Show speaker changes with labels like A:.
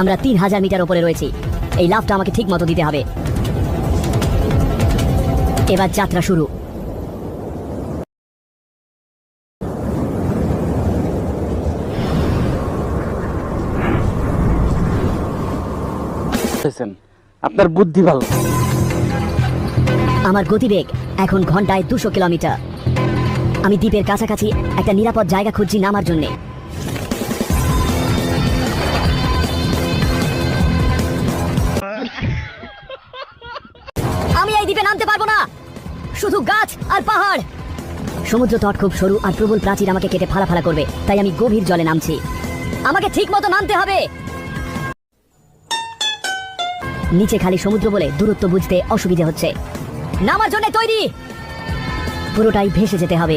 A: আমরা তিন হাজার মিটার উপরে রয়েছি। এই লাভটা আমাকে ঠিক মতো দিতে হবে। এবার যাত্রা শুরু।
B: আপনার বুদ্ধি ভালো।
A: আমার গতিবেগ এখন ঘন্টায় দুশো কিলোমিটার। আমি দ্বীপের কাছাকাছি একটা নিরাপদ জায়গা খুঁজছি নামার জন্যে। আমি এই দ্বীপে নামতে পারব না। শুধু গাছ আর পাহাড়। সমুদ্র তট খুব সরু আর প্রবল প্রাচীর আমাকে কেটে ফালা ফালা করবে, তাই আমি গভীর জলে নামছি। আমাকে ঠিক মতো নামতে হবে। নিচে খালি সমুদ্র বলে দূরত্ব বুঝতে অসুবিধে হচ্ছে। নামার জন্য তৈরি। পুরোটাই ভেসে যেতে হবে।